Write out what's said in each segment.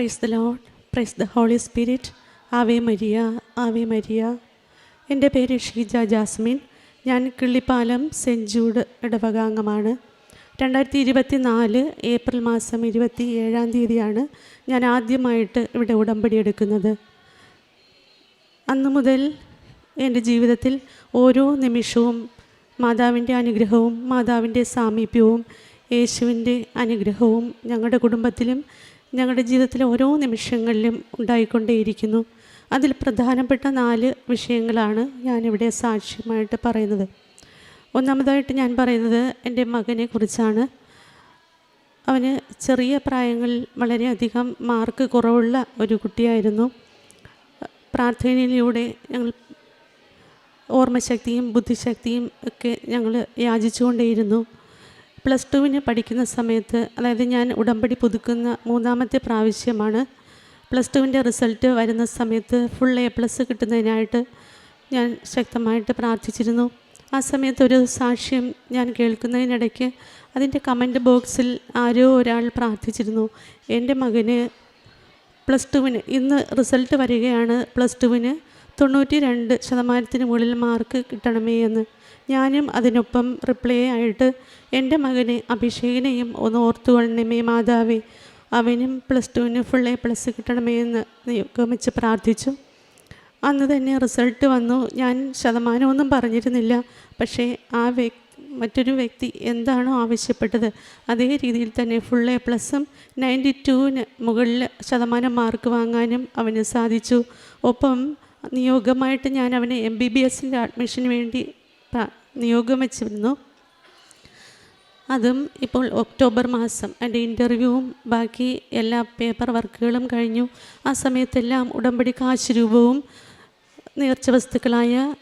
Praise the Lord praise the Holy Spirit ave Maria ave Maria എന്റെ പേര് Sheeja Jasmine. ഞാൻ Killipalam Jude ഇടവകാംഗമാണ്. രണ്ടായിരത്തി ഇരുപത്തി നാല് ഏപ്രിൽ മാസം ഇരുപത്തി ഏഴാം തീയതിയാണ് ഞാൻ ആദ്യമായിട്ട് ഇവിടെ ഉടമ്പടി എടുക്കുന്നത്. അന്നു മുതൽ എന്റെ ജീവിതത്തിൽ ഓരോ നിമിഷവും മാതാവിന്റെ അനുഗ്രഹവും മാതാവിന്റെ സാമീപ്യവും യേശുവിന്റെ അനുഗ്രഹവും ഞങ്ങളുടെ കുടുംബത്തിലും ഞങ്ങളുടെ ജീവിതത്തിലെ ഓരോ നിമിഷങ്ങളിലും ഉണ്ടായിക്കൊണ്ടേയിരിക്കുന്നു. അതിൽ പ്രധാനപ്പെട്ട നാല് വിഷയങ്ങളാണ് ഞാനിവിടെ സാക്ഷ്യമായിട്ട് പറയുന്നത്. ഒന്നാമതായിട്ട് ഞാൻ പറയുന്നത് എന്റെ മകനെ കുറിച്ചാണ്. അവന് ചെറിയ പ്രായങ്ങളിൽ വളരെയധികം മാർക്ക് കുറവുള്ള ഒരു കുട്ടിയായിരുന്നു. പ്രാർത്ഥനയിലൂടെ ഞങ്ങൾ ഓർമ്മശക്തിയും ബുദ്ധിശക്തിയും ഒക്കെ ഞങ്ങൾ യാചിച്ചുകൊണ്ടേയിരുന്നു. പ്ലസ് ടുവിന് പഠിക്കുന്ന സമയത്ത് അതായത് ഞാൻ ഉടമ്പടി പുതുക്കുന്ന മൂന്നാമത്തെ പ്രാവശ്യമാണ് പ്ലസ് ടുവിന്റെ റിസൾട്ട് വരുന്ന സമയത്ത് ഫുൾ എ പ്ലസ് കിട്ടുന്നതിനായിട്ട് ഞാൻ ശക്തമായിട്ട് പ്രാർത്ഥിച്ചിരുന്നു. ആ സമയത്ത് ഒരു സാക്ഷ്യം ഞാൻ കേൾക്കുന്നതിനിടയ്ക്ക് അതിന്റെ കമന്റ് ബോക്സിൽ ആരോ ഒരാൾ പ്രാർത്ഥിച്ചിരുന്നു. എന്റെ മകന് പ്ലസ് ടുവിന് ഇന്ന് റിസൾട്ട് വരികയാണ്. പ്ലസ് ടുവിന് തൊണ്ണൂറ്റി രണ്ട് ശതമാനത്തിന് മുകളിൽ മാർക്ക് കിട്ടണമേ എന്ന്. ഞാനും അതിനൊപ്പം റിപ്ലൈ ആയിട്ട് എന്റെ മകനെ അഭിഷേകിനെയും ഒന്ന് ഓർത്തുകൊള്ളണമേ മാതാവേ. അവനും പ്ലസ് ടുവിന് ഫുൾ എ പ്ലസ് കിട്ടണമേ എന്ന് നിയോഗമിച്ച് പ്രാർത്ഥിച്ചു. അന്ന് തന്നെ റിസൾട്ട് വന്നു. ഞാൻ ശതമാനമൊന്നും പറഞ്ഞിരുന്നില്ല. പക്ഷേ ആ വ്യക്തി മറ്റൊരു വ്യക്തി എന്താണോ ആവശ്യപ്പെട്ടത് അതേ രീതിയിൽ തന്നെ ഫുൾ എ പ്ലസും നയന്റി ടുവിന് മുകളിൽ ശതമാനം മാർക്ക് വാങ്ങാനും അവന് സാധിച്ചു. ഒപ്പം നിയോഗമായിട്ട് ഞാൻ അവനെ എം ബി ബി എസിന്റെ അഡ്മിഷന് വേണ്ടി നിയോഗം വെച്ചിരുന്നു. അതും ഇപ്പോൾ ഒക്ടോബർ മാസം. എന്റെ ഇന്റർവ്യൂവും ബാക്കി എല്ലാ പേപ്പർ വർക്കുകളും കഴിഞ്ഞു. ആ സമയത്തെല്ലാം ഉടമ്പടി കാശ് രൂപവും നേർച്ച വസ്തുക്കളായ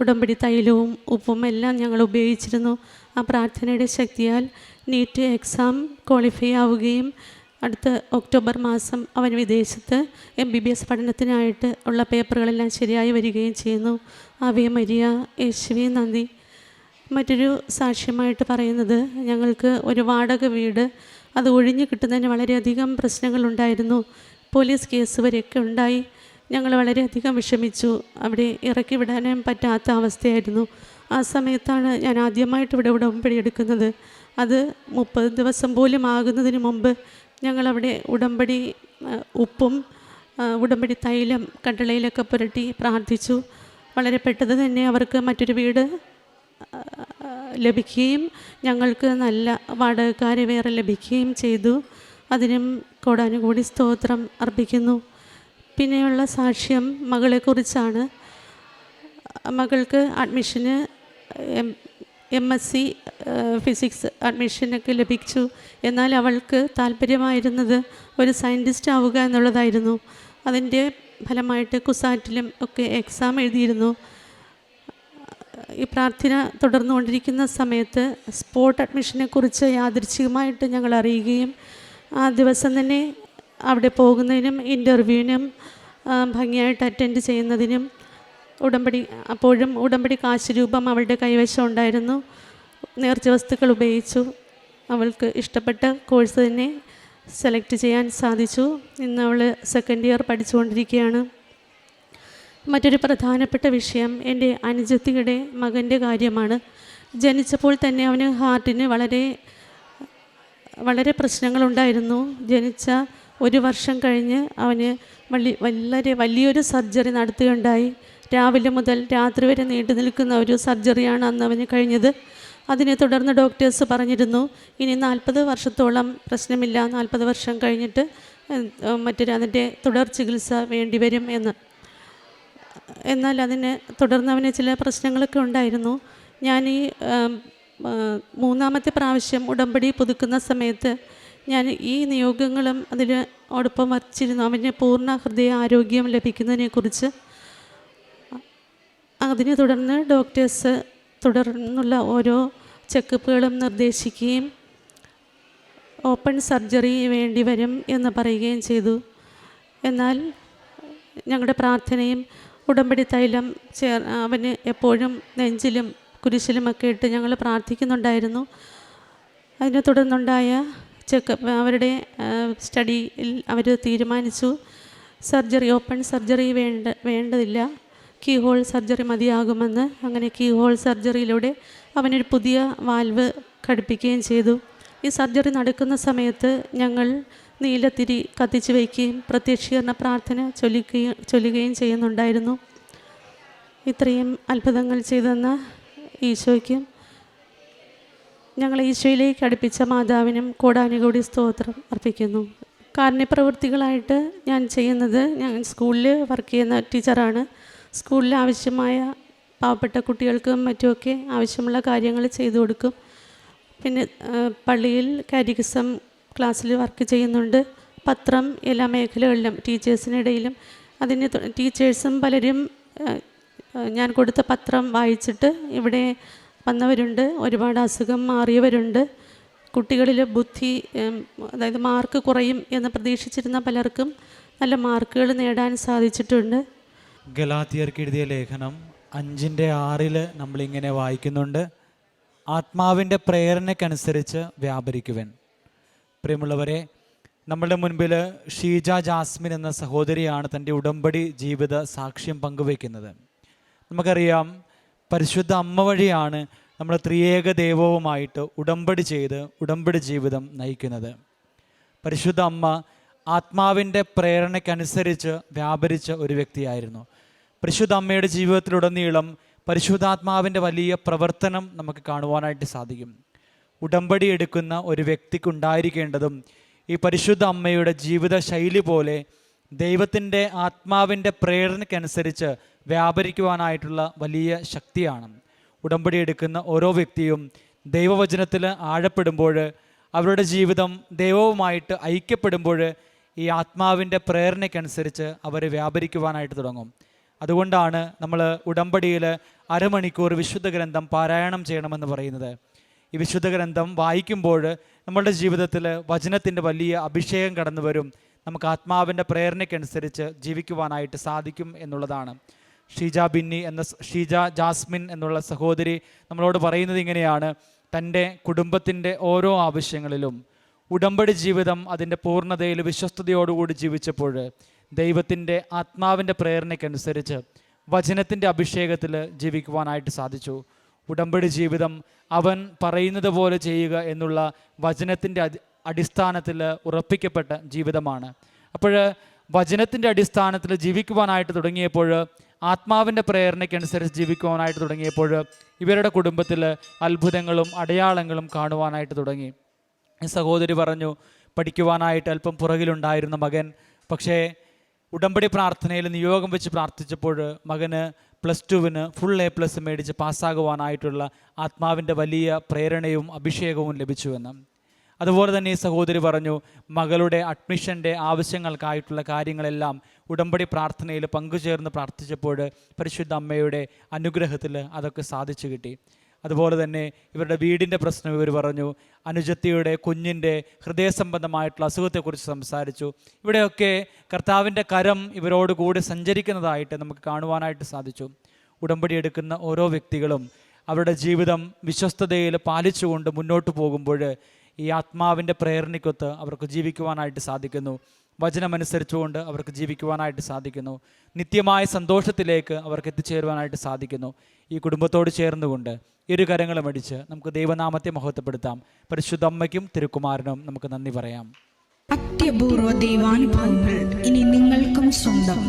ഉടമ്പടി തൈലവും ഉപ്പും എല്ലാം ഞങ്ങൾ ഉപയോഗിച്ചിരുന്നു. ആ പ്രാർത്ഥനയുടെ ശക്തിയാൽ നീറ്റ് എക്സാം ക്വാളിഫൈ ആവുകയും അടുത്ത ഒക്ടോബർ മാസം അവൻ വിദേശത്ത് എം ബി ബി എസ് പഠനത്തിനായിട്ട് ഉള്ള പേപ്പറുകളെല്ലാം ശരിയായി വരികയും ചെയ്യുന്നു. ആവേ മരിയ യേശുവി നന്ദി. മറ്റൊരു സാക്ഷ്യമായിട്ട് പറയുന്നത് ഞങ്ങൾക്ക് ഒരു വാടക വീട് അത് ഒഴിഞ്ഞു കിട്ടുന്നതിന് വളരെയധികം പ്രശ്നങ്ങളുണ്ടായിരുന്നു. പോലീസ് കേസ് വരെയൊക്കെ ഉണ്ടായി. ഞങ്ങൾ വളരെയധികം വിഷമിച്ചു. അവിടെ ഇറക്കി വിടാനും പറ്റാത്ത അവസ്ഥയായിരുന്നു. ആ സമയത്താണ് ഞാൻ ആദ്യമായിട്ട് ഇവിടെ ഉടമ്പടി എടുക്കുന്നത്. അത് മുപ്പത് ദിവസം പോലും ആകുന്നതിന് മുമ്പ് ഞങ്ങളവിടെ ഉടമ്പടി ഉപ്പും ഉടമ്പടി തൈലം കട്ടളയിലൊക്കെ പുരട്ടി പ്രാർത്ഥിച്ചു. വളരെ പെട്ടെന്ന് തന്നെ അവർക്ക് മറ്റൊരു വീട് ലഭിക്കുകയും ഞങ്ങൾക്ക് നല്ല വാടകക്കാരെ വേറെ ലഭിക്കുകയും ചെയ്തു. അതിനും കോടാനുകൂടി സ്തോത്രം അർപ്പിക്കുന്നു. പിന്നെയുള്ള സാക്ഷ്യം മകളെക്കുറിച്ചാണ്. മകൾക്ക് അഡ്മിഷന് എം എസ് സി ഫിസിക്സ് അഡ്മിഷനൊക്കെ ലഭിച്ചു. എന്നാൽ അവൾക്ക് താല്പര്യമായിരുന്നത് ഒരു സയന്റിസ്റ്റ് ആവുക എന്നുള്ളതായിരുന്നു. അതിന്റെ ഫലമായിട്ട് കുസാറ്റിലും ഒക്കെ എക്സാം എഴുതിയിരുന്നു. ഈ പ്രാർത്ഥന തുടർന്നുകൊണ്ടിരിക്കുന്ന സമയത്ത് സ്പോട്ട് അഡ്മിഷനെ കുറിച്ച് യാദൃച്ഛികമായിട്ട് ഞങ്ങൾ അറിയുകയും ആ ദിവസം തന്നെ അവിടെ പോകുന്നതിനും ഇന്റർവ്യൂവിനും ഭംഗിയായിട്ട് അറ്റൻഡ് ചെയ്യുന്നതിനും ഉടമ്പടി അപ്പോഴും ഉടമ്പടി കാശ് രൂപം അവളുടെ കൈവശം ഉണ്ടായിരുന്നു. നേർച്ച വസ്തുക്കൾ ഉപയോഗിച്ചു. അവൾക്ക് ഇഷ്ടപ്പെട്ട കോഴ്സ് തന്നെ സെലക്ട് ചെയ്യാൻ സാധിച്ചു. ഇന്ന് അവൾ സെക്കൻഡ് ഇയർ പഠിച്ചുകൊണ്ടിരിക്കുകയാണ്. മറ്റൊരു പ്രധാനപ്പെട്ട വിഷയം എന്റെ അനുജത്തിയുടെ മകന്റെ കാര്യമാണ്. ജനിച്ചപ്പോൾ തന്നെ അവന് ഹാർട്ടിന് വളരെ വളരെ പ്രശ്നങ്ങളുണ്ടായിരുന്നു. ജനിച്ച ഒരു വർഷം കഴിഞ്ഞ് അവന് വലിയ വളരെ വലിയൊരു സർജറി നടത്തുകയുണ്ടായി. രാവിലെ മുതൽ രാത്രി വരെ നീണ്ടു നിൽക്കുന്ന ഒരു സർജറിയാണ് അന്ന് അവന് കഴിഞ്ഞത്. അതിനെ തുടർന്ന് ഡോക്ടേഴ്സ് പറഞ്ഞിരുന്നു ഇനി നാൽപ്പത് വർഷത്തോളം പ്രശ്നമില്ല നാൽപ്പത് വർഷം കഴിഞ്ഞിട്ട് മറ്റൊരു അതിന്റെ തുടർ ചികിത്സ വേണ്ടിവരും എന്ന്. എന്നാൽ അതിന് തുടർന്ന് അവന് ചില പ്രശ്നങ്ങളൊക്കെ ഉണ്ടായിരുന്നു. ഞാൻ ഈ മൂന്നാമത്തെ പ്രാവശ്യം ഉടമ്പടി പുതുക്കുന്ന സമയത്ത് ഞാൻ ഈ നിയോഗങ്ങളും അതിനോടൊപ്പം വച്ചിരുന്നു. അവന് പൂർണ ഹൃദയ ആരോഗ്യം ലഭിക്കുന്നതിനെക്കുറിച്ച് അതിനെ തുടർന്ന് ഡോക്ടേഴ്സ് തുടർന്നുള്ള ഓരോ ചെക്കപ്പുകളും നിർദ്ദേശിക്കുകയും ഓപ്പൺ സർജറി വേണ്ടി വരും എന്ന് പറയുകയും ചെയ്തു. എന്നാൽ ഞങ്ങളുടെ പ്രാർത്ഥനയും ഉടമ്പടി തൈലം ചേർ അവന് എപ്പോഴും നെഞ്ചിലും കുരിശിലുമൊക്കെ ഇട്ട് ഞങ്ങൾ പ്രാർത്ഥിക്കുന്നുണ്ടായിരുന്നു. അതിനെ തുടർന്നുണ്ടായ ചെക്കപ്പ് അവരുടെ സ്റ്റഡിയിൽ അവർ തീരുമാനിച്ചു. സർജറി ഓപ്പൺ സർജറി വേണ്ട വേണ്ടതില്ല. കീ ഹോൾ സർജറി മതിയാകുമെന്ന് അങ്ങനെ കീ ഹോൾ സർജറിയിലൂടെ അവനൊരു പുതിയ വാൽവ് ഘടിപ്പിക്കുകയും ചെയ്തു. ഈ സർജറി നടക്കുന്ന സമയത്ത് ഞങ്ങൾ നീലത്തിരി കത്തിച്ചു വയ്ക്കുകയും പ്രത്യക്ഷീകരണ പ്രാർത്ഥന ചൊല്ലിക്കുകയും ചൊല്ലുകയും ചെയ്യുന്നുണ്ടായിരുന്നു. ഇത്രയും അത്ഭുതങ്ങൾ ചെയ്തെന്ന് ഈശോയ്ക്കും ഞങ്ങൾ ഈശോയിലേക്ക് അടുപ്പിച്ച മാതാവിനും കോടാനുകൂടി സ്തോത്രം അർപ്പിക്കുന്നു. കാരുണ്യപ്രവൃത്തികളായിട്ട് ഞാൻ ചെയ്യുന്നത് ഞാൻ സ്കൂളിൽ വർക്ക് ചെയ്യുന്ന ടീച്ചറാണ്. സ്കൂളിൽ ആവശ്യമായ പാവപ്പെട്ട കുട്ടികൾക്കും മറ്റുമൊക്കെ ആവശ്യമുള്ള കാര്യങ്ങൾ ചെയ്തു കൊടുക്കും. പിന്നെ പള്ളിയിൽ കാരിക്കിസം ക്ലാസ്സിൽ വർക്ക് ചെയ്യുന്നുണ്ട്. പത്രം എല്ലാ മേഖലകളിലും ടീച്ചേഴ്സിനിടയിലും. അതിന് ടീച്ചേഴ്സും പലരും ഞാൻ കൊടുത്ത പത്രം വായിച്ചിട്ട് ഇവിടെ വന്നവരുണ്ട്. ഒരുപാട് അസുഖം മാറിയവരുണ്ട്. കുട്ടികളിൽ ബുദ്ധി അതായത് മാർക്ക് കുറയും എന്ന് പ്രതീക്ഷിച്ചിരുന്ന പലർക്കും നല്ല മാർക്കുകൾ നേടാൻ സാധിച്ചിട്ടുണ്ട്. ഗലാത്തിയർക്ക് എഴുതിയ ലേഖനം അഞ്ചിന്റെ ആറിൽ നമ്മളിങ്ങനെ വായിക്കുന്നുണ്ട്. ആത്മാവിന്റെ പ്രേരണയ്ക്കനുസരിച്ച് വ്യാപരിക്കുവൻ. പ്രിയമുള്ളവരെ നമ്മളുടെ മുൻപിൽ ഷീജ ജാസ്മിൻ എന്ന സഹോദരിയാണ് തന്റെ ഉടമ്പടി ജീവിത സാക്ഷ്യം പങ്കുവയ്ക്കുന്നത്. നമുക്കറിയാം പരിശുദ്ധ അമ്മ വഴിയാണ് നമ്മൾ ത്രിയേക ദൈവവുമായിട്ട് ഉടമ്പടി ചെയ്ത് ഉടമ്പടി ജീവിതം നയിക്കുന്നത്. പരിശുദ്ധ അമ്മ ആത്മാവിന്റെ പ്രേരണയ്ക്കനുസരിച്ച് വ്യാപരിച്ച ഒരു വ്യക്തിയായിരുന്നു. പരിശുദ്ധ അമ്മയുടെ ജീവിതത്തിലുടനീളം പരിശുദ്ധാത്മാവിന്റെ വലിയ പ്രവർത്തനം നമുക്ക് കാണുവാനായിട്ട് സാധിക്കും. ഉടമ്പടി എടുക്കുന്ന ഒരു വ്യക്തിക്കുണ്ടായിരിക്കേണ്ടതും ഈ പരിശുദ്ധ അമ്മയുടെ ജീവിത ശൈലി പോലെ ദൈവത്തിന്റെ ആത്മാവിന്റെ പ്രേരണയ്ക്കനുസരിച്ച് വ്യാപരിക്കുവാനായിട്ടുള്ള വലിയ ശക്തിയാണ്. ഉടമ്പടി എടുക്കുന്ന ഓരോ വ്യക്തിയും ദൈവവചനത്തിൽ ആഴപ്പെടുമ്പോൾ അവരുടെ ജീവിതം ദൈവവുമായിട്ട് ഐക്യപ്പെടുമ്പോൾ ഈ ആത്മാവിന്റെ പ്രേരണയ്ക്കനുസരിച്ച് അവർ വ്യാപരിക്കുവാനായിട്ട് തുടങ്ങും. അതുകൊണ്ടാണ് നമ്മൾ ഉടമ്പടിയിൽ അരമണിക്കൂർ വിശുദ്ധ ഗ്രന്ഥം പാരായണം ചെയ്യണമെന്ന് പറയുന്നത്. ഈ വിശുദ്ധ ഗ്രന്ഥം വായിക്കുമ്പോൾ നമ്മളുടെ ജീവിതത്തിൽ വചനത്തിന്റെ വലിയ അഭിഷേകം കടന്നു വരും. നമുക്ക് ആത്മാവിന്റെ പ്രേരണയ്ക്കനുസരിച്ച് ജീവിക്കുവാനായിട്ട് സാധിക്കും എന്നുള്ളതാണ്. ഷീജ ബിന്നി എന്ന ഷീജ ജാസ്മിൻ എന്നുള്ള സഹോദരി നമ്മളോട് പറയുന്നത് ഇങ്ങനെയാണ്. തന്റെ കുടുംബത്തിന്റെ ഓരോ ആവശ്യങ്ങളിലും ഉടമ്പടി ജീവിതം അതിന്റെ പൂർണതയിൽ വിശ്വസ്തയോടുകൂടി ജീവിച്ചപ്പോൾ ദൈവത്തിന്റെ ആത്മാവിന്റെ പ്രേരണയ്ക്കനുസരിച്ച് വചനത്തിന്റെ അഭിഷേകത്തിൽ ജീവിക്കുവാനായിട്ട് സാധിച്ചു. ഉടമ്പടി ജീവിതം അവൻ പറയുന്നത് പോലെ ചെയ്യുക എന്നുള്ള വചനത്തിന്റെ അടി അടിസ്ഥാനത്തിൽ ഉറപ്പിക്കപ്പെട്ട ജീവിതമാണ്. അപ്പോൾ വചനത്തിന്റെ അടിസ്ഥാനത്തിൽ ജീവിക്കുവാനായിട്ട് തുടങ്ങിയപ്പോൾ ആത്മാവിന്റെ പ്രേരണയ്ക്കനുസരിച്ച് ജീവിക്കുവാനായിട്ട് തുടങ്ങിയപ്പോൾ ഇവരുടെ കുടുംബത്തിൽ അത്ഭുതങ്ങളും അടയാളങ്ങളും കാണുവാനായിട്ട് തുടങ്ങി. സഹോദരി പറഞ്ഞു പഠിക്കുവാനായിട്ട് അല്പം പുറകിലുണ്ടായിരുന്ന മകൻ പക്ഷേ ഉടമ്പടി പ്രാർത്ഥനയിൽ നിയോഗം വെച്ച് പ്രാർത്ഥിച്ചപ്പോൾ മകന് പ്ലസ് ടുവിന് ഫുൾ എ പ്ലസ് മേടിച്ച് പാസ്സാകുവാനായിട്ടുള്ള ആത്മാവിന്റെ വലിയ പ്രേരണയും അഭിഷേകവും ലഭിച്ചുവെന്ന് അതുപോലെ തന്നെ ഈ സഹോദരി പറഞ്ഞു മകളുടെ അഡ്മിഷന്റെ ആവശ്യങ്ങൾക്കായിട്ടുള്ള കാര്യങ്ങളെല്ലാം ഉടമ്പടി പ്രാർത്ഥനയിൽ പങ്കുചേർന്ന് പ്രാർത്ഥിച്ചപ്പോൾ പരിശുദ്ധ അമ്മയുടെ അനുഗ്രഹത്തിൽ അതൊക്കെ സാധിച്ചു കിട്ടി. അതുപോലെ തന്നെ ഇവരുടെ വീടിന്റെ പ്രശ്നം ഇവർ പറഞ്ഞു അനുജത്തിയുടെ കുഞ്ഞിന്റെ ഹൃദയ സംബന്ധമായിട്ടുള്ള അസുഖത്തെക്കുറിച്ച് സംസാരിച്ചു. ഇവിടെയൊക്കെ കർത്താവിന്റെ കരം ഇവരോട് കൂടി സഞ്ചരിക്കുന്നതായിട്ട് നമുക്ക് കാണുവാനായിട്ട് സാധിച്ചു. ഉടമ്പടി എടുക്കുന്ന ഓരോ വ്യക്തികളും അവരുടെ ജീവിതം വിശ്വസ്തതയിൽ പാലിച്ചുകൊണ്ട് മുന്നോട്ട് പോകുമ്പോൾ ഈ ആത്മാവിന്റെ പ്രേരണയ്ക്കൊത്ത് അവർക്ക് ജീവിക്കുവാനായിട്ട് സാധിക്കുന്നു. വചനമനുസരിച്ചുകൊണ്ട് അവർക്ക് ജീവിക്കുവാനായിട്ട് സാധിക്കുന്നു. നിത്യമായ സന്തോഷത്തിലേക്ക് അവർക്ക് എത്തിച്ചേരുവാനായിട്ട് സാധിക്കുന്നു. ഈ കുടുംബത്തോട് ചേർന്നുകൊണ്ട് ഇരു കരങ്ങളും അടിച്ച് നമുക്ക് ദൈവനാമത്തെ മഹത്വപ്പെടുത്താം. പരിശുദ്ധ അമ്മയ്ക്കും തിരുക്കുമാരനും നമുക്ക് നന്ദി പറയാം. അത്യപൂർവ ദൈവാനുഭവങ്ങൾ ഇനി നിങ്ങൾക്കും സ്വന്തം.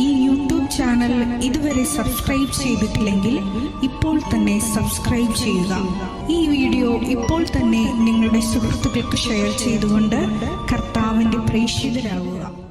ഈ യൂട്യൂബ് ചാനൽ ഇതുവരെ സബ്സ്ക്രൈബ് ചെയ്തിട്ടില്ലെങ്കിൽ ഇപ്പോൾ തന്നെ സബ്സ്ക്രൈബ് ചെയ്യുക. ഈ വീഡിയോ ഇപ്പോൾ തന്നെ നിങ്ങളുടെ സുഹൃത്തുക്കൾക്ക് ഷെയർ ചെയ്തുകൊണ്ട് കർത്താവിന്റെ പ്രേക്ഷിതരാകുക.